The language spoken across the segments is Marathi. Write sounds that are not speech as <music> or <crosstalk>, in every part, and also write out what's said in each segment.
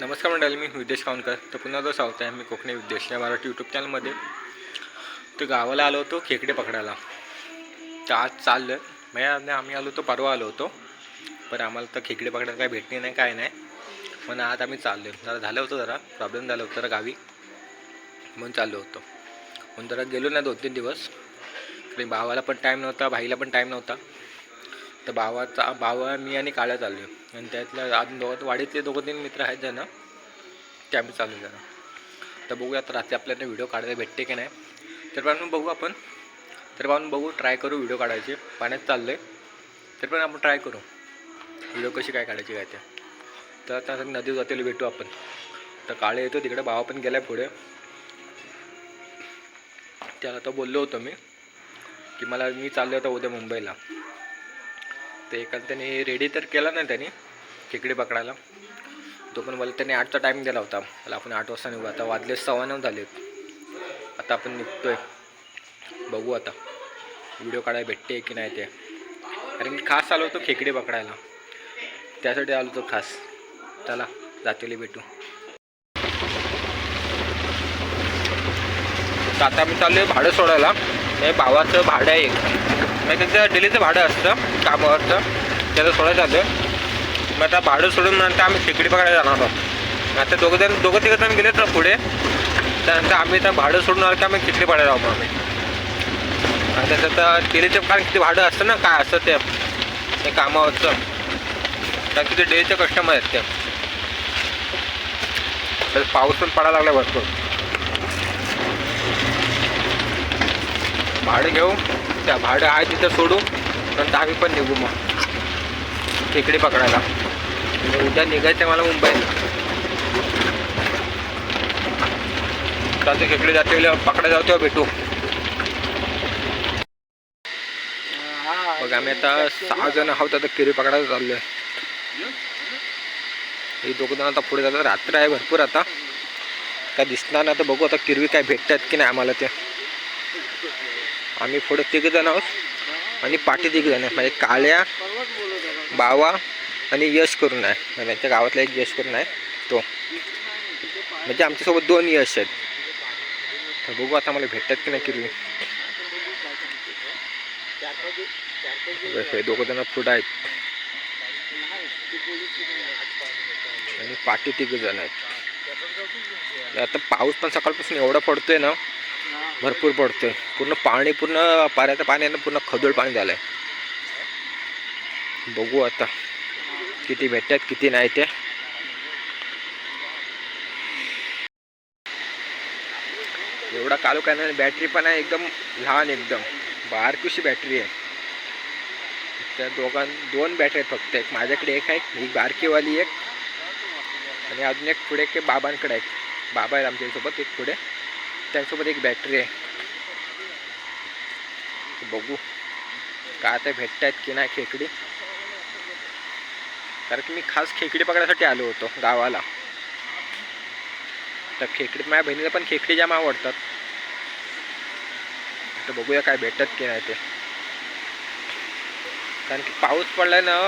नमस्कार मंडळी मी विदेश खावणकर तर पुन्हा जो सावता आहे. मी कोकणी विदेश या मराठी यूट्यूब चॅनलमध्ये तर गावाला आलो होतो खेकडे पकडायला. तर आज चाललं म्हणजे आम्ही आलो होतो परवा आलो होतो. पण आम्हाला तर खेकडे पकडायला काही भेटणे नाही काय नाही. म्हणून आज आम्ही चाललो जरा झालं होतं जरा. प्रॉब्लेम झाला होता जरा गावी. म्हणून चाललो होतो. म्हणून जरा गेलो ना दोन तीन दिवस. कारण भावाला पण टाईम नव्हता भाईला पण टाईम नव्हता. तर भावाचा भावा मी आणि काळ्या चाललो आणि त्यातल्या अजून दोघं वाडीतले दोघं तीन मित्र आहेत जण ते आम्ही चालू जरा. तर बघूया आता रात्री आपल्याला व्हिडिओ काढायला भेटते की नाही. तर पण बघू आपण. तर पण बघू ट्राय करू व्हिडिओ काढायचे. पाण्यात चाललं आहे तर पण आपण ट्राय करू. व्हिडिओ कशी काय काढायची काय ते. तर आता नदी जातील भेटू आपण. तर काळे येतो तिकडे भावा पण गेलाय पुढे. त्याला तर बोललो होतो मी की मला मी चाललो होतो उद्या मुंबईला. ते एखादं त्याने रेडी तर केला नाही त्याने खेकडे पकडायला. तो पण मला त्याने आठचा टाईम दिला होता. मला आपण आठ वाजता निघू आता वाजले सव्वा नऊ झालेत. आता आपण निघतोय. बघू आता. व्हिडिओ काढायला भेटते की नाही ते. कारण मी खास आलो होतो खेकडे पकडायला. त्यासाठी आलो होतो खास. चला जातेली भेटू. तर आता मी चाललो आहे भाडं सोडायला. हे भावाचं भाडं आहे एक. म्हणजे त्याचं डेलीचं भाडं असतं. कामावरचं त्याचं सोडायचं आलं मग आता भाडं सोडून नंतर आम्ही शेकडी पकडायला जाणार आहोत. आता दोघं जण दोघं तिघं जण गेले तर पुढे. त्यानंतर आम्ही तर भाडं सोडून आलं की आम्ही खेकडी पकडायला आहोत आम्ही आणि त्याचं तर डेलीचं कारण किती भाडं असतं ना काय असतं ते ते कामावरचं कारण की ते डेलीचे कस्टमर आहेत ते. तर पाऊस पण पडायला लागला भरपूर. भाडं घेऊ. त्या भाडं आहे तिथं सोडू. नंतर आम्ही पण निघू मग. खेकडे पकडायला. म्हणजे उद्या निघायचं आहे मला मुंबईला. तर खेकडे जाते पकडायला जाऊ तेव्हा भेटू. बघ आम्ही आता सहा जण आहोत आता किरी पकडायला चाललोय. हे दोघं जण आता पुढे जातात. रात्र आहे भरपूर आता. काय दिसणार ना तर बघू आता किरवी काय भेटतात की नाही आम्हाला ते. आम्ही पुढे तिघ जण आहोत. आणि पाठी देखील आहे म्हणजे काळ्या बावा आणि यश करून आहे. म्हणजे आमच्या गावातला एक यश करून आहे तो. म्हणजे आमच्यासोबत दोन यश आहेत. तर बघू आता मला भेटतात की नाही किरवी. हे दोघं जण पुढं आहेत. आणि पाठी तिघ जण आहेत. आता पाऊस पण सकाळपासून एवढा पडतोय ना भरपूर पडतोय. पूर्ण पाणी पूर्ण पाण्याचं पाण्यानं पूर्ण खदूळ पाणी झालंय. बघू आता किती भेटतात किती नाही ते. एवढा कालू काय नाही बॅटरी पण आहे एकदम लहान एकदम. बारकीशी बॅटरी आहे. त्या दोघां दोन बॅटरी आहेत फक्त. एक माझ्याकडे एक आहे एक बारकीवाली एक. आणि अजून एक पुढे एक बाबांकडे आहे. बाबा आहेत आमच्यासोबत एक पुढे. त्यासोबत एक बॅटरी आहे. बघू का ते भेटत आहेत की नाही खेकडी. कारण की मी खास खेकडी पकडायसाठी आलो होतो गावाला. तर खेकडी माझ्या बहिणीला पण खेकडी जाम आवडतात. तर बघूया काय भेटतात की नाही ते. कारण की पाऊस पडलाय ना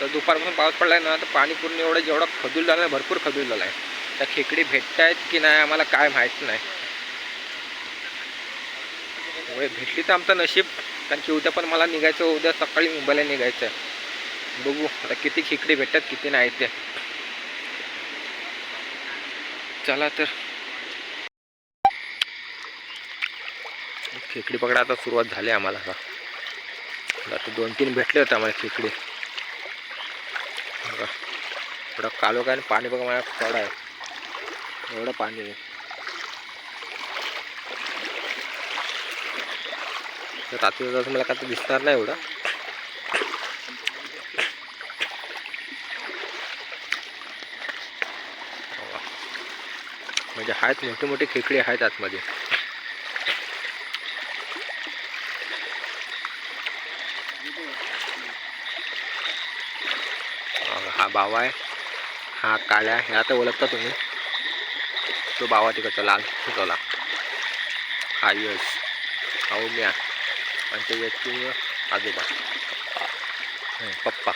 तर दुपारपासून पाऊस पडलाय ना तर पाणी पूर्ण एवढं जेवढं खदूल झालं भरपूर खदूल झालं आहे त्या खेकडी भेटत आहेत की नाही आम्हाला काय माहीत नाही. त्यामुळे भेटली तर आमचं नशीब. कारण की उद्या पण मला निघायचं उद्या सकाळी मुंबईला निघायचं आहे. बघू आता किती खेकडे भेटतात किती नाही ते. चला तर. खेकडी पकडा आता सुरुवात झाली आम्हाला. आता आता दोन तीन भेटले होते आम्हाला खेकडे. बघा थोडं कालो काय पाणी बघा मला फड आहे. एवढं पाणी आहे. तर रात्री जसं मला काय दिसणार नाही एवढं. म्हणजे आहेत मोठे मोठे खेकडे आहेत आतमध्ये. हा बावा आहे. हा काळ्या हे आता ओळखता तुम्ही. तो बावा तिकडचा लाल सुचवला हा यश. हा उम्या. आणि ते व्यक्ती आजोबा पप्पा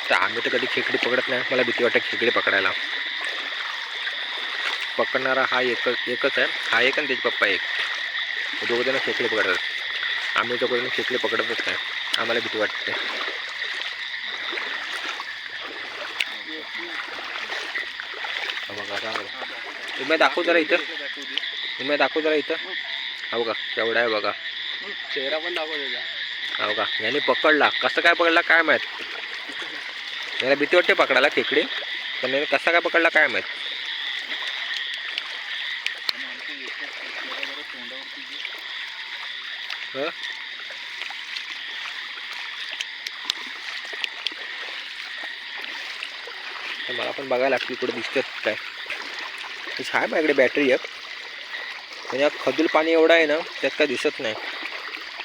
तर आम्ही तर कधी खेकडी पकडत नाही मला भीती वाटते खेकडी पकडायला. पकडणारा हा एकच एकच आहे. हा एक आणि त्याचे पप्पा एक. दोघं जण खेकडे पकडतात. आम्ही दोघं जण खेकडे पकडतच नाही. आम्हाला भीती वाटते हा बघा हा बघा. तुम्ही दाखवू जरा इथं. तुम्ही दाखवू जरा इथं. हा बघा केवढा आहे बघा. चेहरा पण दाखव त्याचा. हा बघा याने पकडला. कसं काय पकडला काय माहीत? याला भीती वाटते पकडायला खेकडे. पण याने कसा काय पकडला काय माहीत? हं? मला पण बघायला लागते कुठे दिसतात काय. हे आहे माझ्याकडे बॅटरी एक. पण या खदूल पाणी एवढं आहे ना त्यात काय दिसत नाही.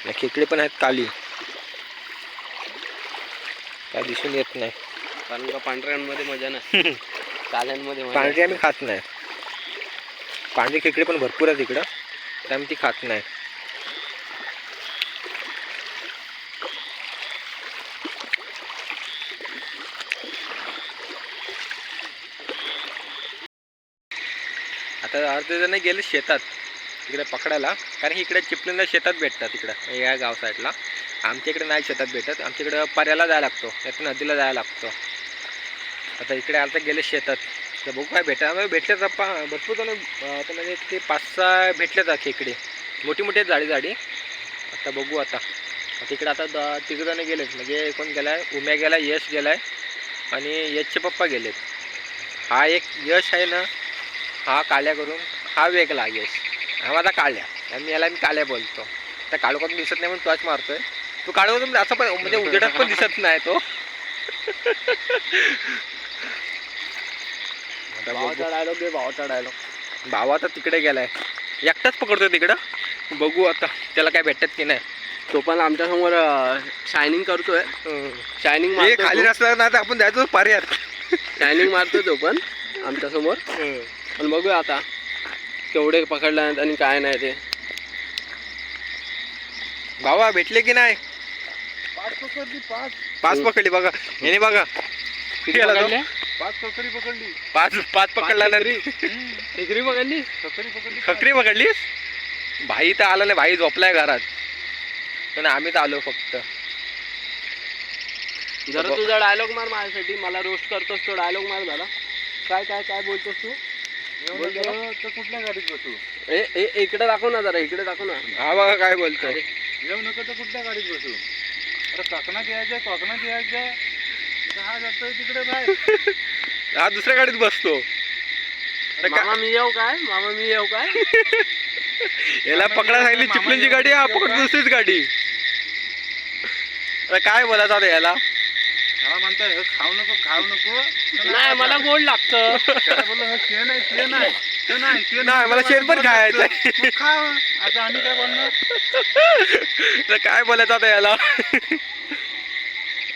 आणि खेकडे पण आहेत काली. काय दिसून येत नाही. कारण का पांढऱ्यांमध्ये मजा नाही. काल्यांमध्ये पांढरी आम्ही खात नाही. पांढरी खेकडे पण भरपूर आहेत इकडं. तर आम्ही ती खात नाही. तर अर्धे जण गेले शेतात इकडे पकडायला. कारण की इकडे चिपळूणला शेतात भेटतात इकडं या गाव साईडला. आमच्या इकडे नाही शेतात भेटत. आमच्या इकडं पर्याला जायला लागतो. त्यात नदीला जायला लागतो. आता इकडे आता गेले शेतात. तर बघू काय भेटा भेटले तर पा भरपूर जण आता म्हणजे ते पाच सहा भेटले तर खेकडे मोठी मोठी जाडी जाडी आता बघू आता. आता इकडे आता द तिघ जण गेलेत. म्हणजे कोण गेलाय? उम्या गेला यश गेलाय. आणि यशचे पप्पा गेलेत. हा एक यश आहे ना हा काल्या करून हा वेगळा यश हा माझा काळ्या आणि मी याला मी काल्या बोलतो. त्या काळू करून दिसत नाही म्हणून तोच मारतोय. तू काळू करून असं पण म्हणजे <laughs> उजेडात पण दिसत नाही तो. भावाचा डायलॉग भावाचा डायलॉग भावा आता तिकडे गेलाय. एकटाच पकडतो तिकडं. बघू आता त्याला काय भेटत की नाही. तो पण आमच्यासमोर शायनिंग करतोय. शायनिंग खाली रस्ता ना आपण जायचो पर्यात. शायनिंग मारतोय तो पण आमच्यासमोर. पण बघूया आता केवढे पकडले आहेत आणि काय नाही ते. भावा भेटले की नाही? पाच पकडली पाच. पाच पकडली बघा. याने बघा. किती आला तो? पाच पकडी पकडली. पाच पाच पकडला ना. टिकरी पकडली? पकडी पकडली खकरी पकडलीस? भाई तर आला नाही भाई झोपलाय घरात. पण आम्ही तर आलो फक्त. जरा तुझा डायलॉग मार माझ्यासाठी. मला रोस्ट करतोस तो डायलॉग मार झाला काय काय काय बोलतोस तू. तर कुठल्या गाडीत बसू? ए ए इकडे दाखव ना जरा इकडे दाखव ना. हा बघा काय बोलतोय. येऊ नको तर कुठल्या गाडीत बसू? अरे काकणात यायचं कोकणात यायचं हा जातोय तिकडे बाहेर. हा दुसऱ्या गाडीत बसतो. अरे का- मामा मी येऊ काय? मामा मी येऊ काय? याला पकडा सांगितली चिपळूणची गाडी हा पकड दुसरीच गाडी. अरे काय बोलायचं आता याला? म्हणताय "हे खाऊ नको खाऊ नको. नाही मला गोड लागतं. त्याला बोललो हे नाही, मला शेण पण खायचं मग खा आता आम्ही काय बोलणार? तर काय बोलायचं आता याला?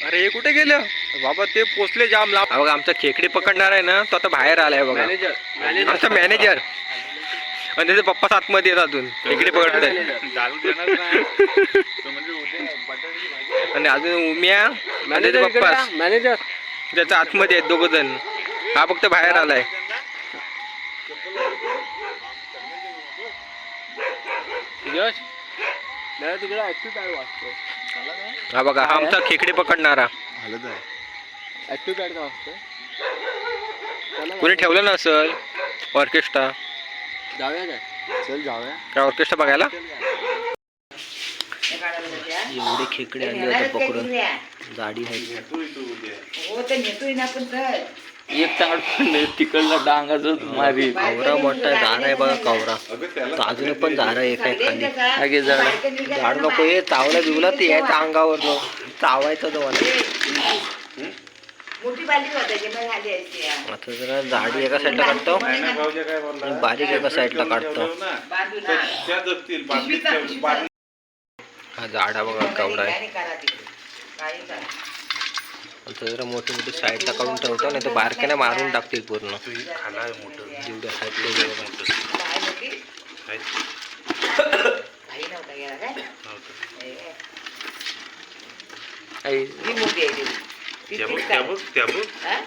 अरे हे कुठे गेलं? बाबा ते पोचले जाम लांब. हा बघा आमचा खेकडी पकडणार आहे ना तो आता बाहेर आलाय बघा. मॅनेजर आमचा मॅनेजर आणि त्याचे पप्पा सातमध्ये येत अजून. खेकडी पकडत आहेत म्हणजे भाजी आणि अजून उम्या आणि त्याचे मॅनेजर पप्पा. मॅनेजर त्याच्या आतमध्ये आहेत दोघ जण हा फक्त बाहेर आलाय. यश नाही तिकडे ऍक्टिव्ह पॅड वाचतो हा बघा हा आमचा खेकडे पकडणारा. हालत आहे ऍक्टिव्ह पॅड का वाचतो चला कोणी ठेवलं नसल? ऑर्केस्ट्रा जाऊया काय? चल जाऊया. काय ऑर्केस्ट्रा बघायला? एवढे खेकडे आणले होते पकडून. गाडी आहे. हो पण एक चांगलं तिकडला डांगाच मारी. कवरा मोठा झाड आहे बघा कवरा. तो अजून पण झाड एक आहे खाली मागे झाड. झाड नको हे चावला बिवला ते यायचं अंगावर चावायचं तो मला. मोठी वाटायची मग आता जरा जाडी एका साईडला काढतो भाऊजी काय बोलला आणि बारीक एका साईडला काढतो हा. त्या जगतील पिशवीचा- बाटलीत पिशवीचा. हा झाडा बघा कवडा आहे काही करा तिकडे. काही करा. आता जरा मोठी मोठी साईडला काढून ठेवतो नाही तर बारक्याने मारून टाकतील पूर्ण मोठं जेवढ्या साईडला बाहेर होती? आहे. काही नव्हता गेला काय? नव्हतं. हे, आई ही मोठी आहे ती. त्या बघ त्या बघ त्या बघ हा?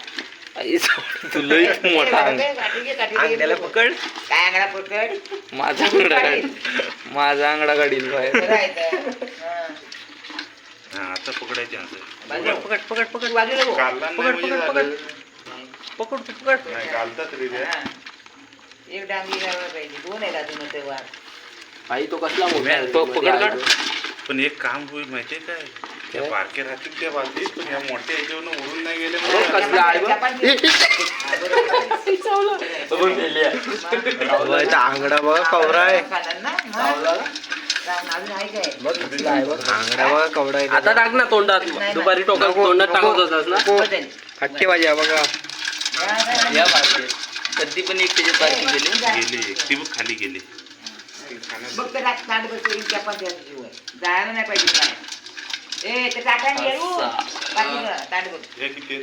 तू लई <laughs> मोठा अंग ए, काठी घे, काठी घे. अंगड्याला पकड काय अंगडा पकड माझा अंगडा काढ माझा अंगडा काढील बाहेर आहे. हा. हा आता पकडायचे असं. पकड पकड पकड बाजूला. काढला नाही पकड, म्हणजे पकड, झालं. पकड तू पकड नाही घालतात रे ते. हा. एक डांगी पाहिजे दोन आहेत अजून तेव्हा आई तो कसला मोठा आहे? तो पकड आहे काढ. पण एक काम होईल माहितीये काय त्या राहतील त्या पण मोठ्या उडून नाही गेले म्हणून कसला आहे हा. आंगडा बघा कवरा आहे. आंगडा बघा कवडा आहे. आता टाक ना तोंडात. दुपारी टोकात तोंडात टाकत होतास ना. हट्टी भाजी बघा. या बारके कधी पण एक त्याच्यात बारकी गेली. गेली ती बघ खाली गेली. बघ तर रात ताट बसवली चपाती वर जायला नाही पाहिजे काय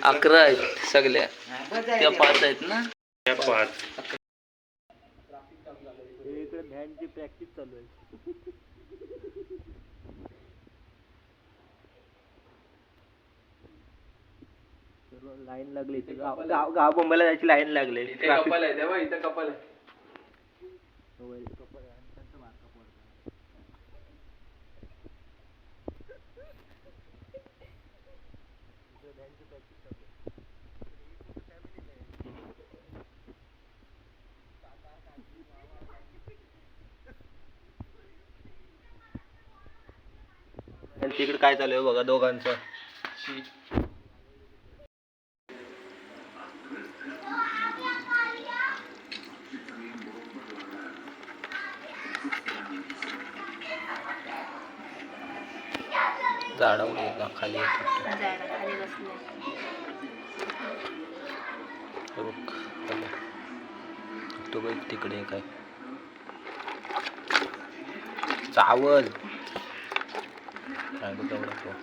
अकरा आहेत सगळ्या त्या ते. पाच आहेत ना या पाच व्हॅनची प्रॅक्टिस चालू आहे. लाईन लागली इथे गाव गाव गाव मुंबईला जायची लाईन लागली इथे कपाल आहे तेव्हा इथे कपाल आहे. तिकडे काय चालू आहे बघा दोघांचं. झाडावर येतं खाली येतं. तो बघ तिकडे काय. चावल. काय बघ एवढा तो